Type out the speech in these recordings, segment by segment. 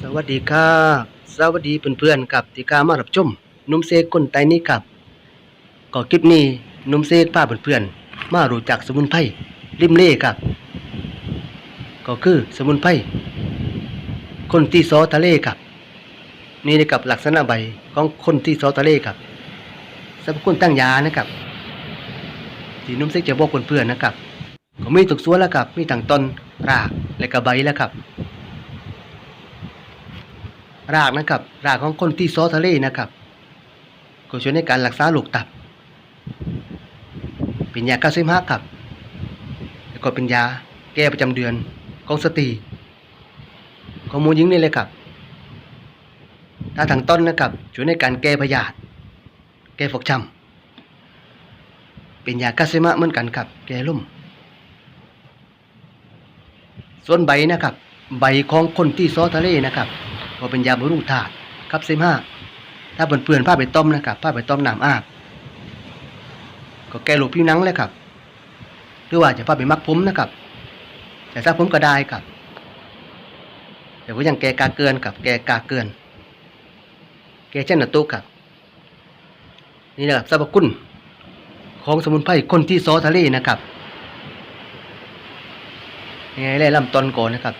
สวัสดีครับสวัสดีเพื่อนๆกับที่กามารับชมนุ่มเซกคนไตนี้ครับก็คลิปนี้นุ่มเซกพาเพื่อนๆมารู้จักสมุนไพรริมเล่ครับก็คือสมุนไพรคนที่ซอทะเลครับ นี่นะครับลักษณะใบของคนที่ซอทะเลครับสรรพคุณตั้งยานะครับที่นุ่มเซกจะบอกเพื่อนๆนะครับ ก็มีทุกส่วนแล้วครับมีทั้งต้นรากและก็ใบแล้วครับ รากนะครับ รากของคนที่ซอทะเลนะครับ ก็ช่วยในการรักษาโรคตับ เป็นยาก้เสมหะครับ แล้วก็เป็นยาแก้ประจำเดือนของสตรีของมูหญิงนี่เลยครับ ถ้าทางต้นนะครับช่วยในการแก้พยาธิแก้ฟกช้ำเป็นยาก้เสมะเหมือนกันครับ แก้ลุ่ม ส่วนใบนะครับ ใบของคนที่ซอทะเลนะครับ ก็เป็นยาบำรุงธาตุครับเซมาถ้าเปื่อนๆผ้าไปต้มนะครับผ้าไปต้มน้ำอาบก็แก้โรคผิวหนังเลยครับ หรือว่าจะผ้าไปมักผมนะครับ แต่ถ้าผมก็ได้ครับแต่ว่ายังแกกาเกินกับแกกาเกิน แกเช่นนตุครับ นี่นะครับสรรพคุณของสมุนไพรคนที่ซอทะเลนะครับยังไงไล่ลำต้นก่อนนะครับ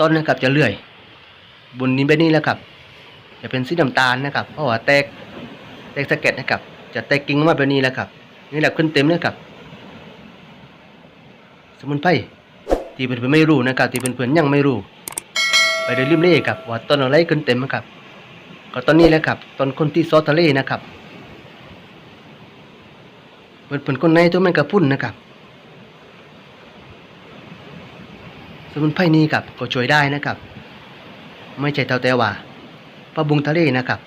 ต้นนะครับจะเลื่อย บนนี้แบบนี้แล้วครับ จะเป็นสีน้ำตาลนะครับ เพราะว่าแตกแตกสะเก็ดนะครับ จะแตกกิ่งมาแบบนี้แล้วครับ นี่แหละขึ้นเต็มนะครับ สมุนไพรที่เพื่อนๆไม่รู้นะครับที่เพื่อนๆยังไม่รู้ ไปเดินริมเล่ครับว่าต้นอะไรขึ้นเต็มนะครับ ก็ต้นนี้แหละครับต้นคนที่ซอสทะเลนะครับเพื่อนๆคนในตัวมันกระพุ่นนะครับสมุนไพรนี้ครับก็ช่วยได้นะครับ ไม่ใช่เท่าแต่ว่าปลาบุงทะเลนะครับ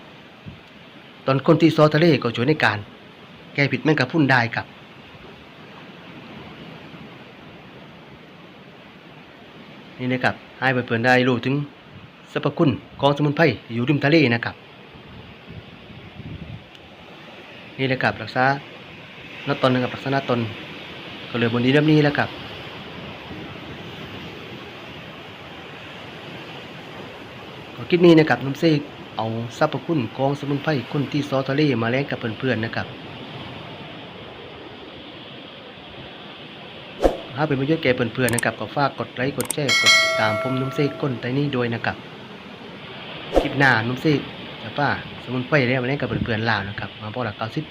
ตอนคนที่ซอทะเลก็ช่วยในการ แก้ผิดแม่งกะพรุนได้ครับนี่นะครับให้เพื่อนๆได้รู้ถึงสรรพคุณของสมุนไพรอยู่ริมทะเลนะครับนี่แหละครับรักษาหน้าตนนะครับรักษาหน้าตนก็เลือบนนี้แบบนี้แล้วครับ คลิปนี้นะครับน้ำเซกเอาสรรพคุณของสมุนไพรคนที่ซอทะเลมาแลกกับเพื่อนๆนะครับถ้าเป็นประโยชน์แก่เพื่อนๆนะครับก็ฝากกดไลค์กดแชร์กดติดตามผมน้ำเซกก้นไตนี่ด้วยนะครับคลิปหน้าน้ำเซกจะป้าสมุนไพรแล้วมาแลกกับเพื่อนๆลาวนะครับ มาพอหลักเก้าสิบ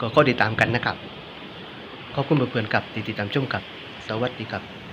ก็ข้อติดตามกันนะครับขอบคุณเพื่อนๆกับติดตามชมกับสวัสดีครับ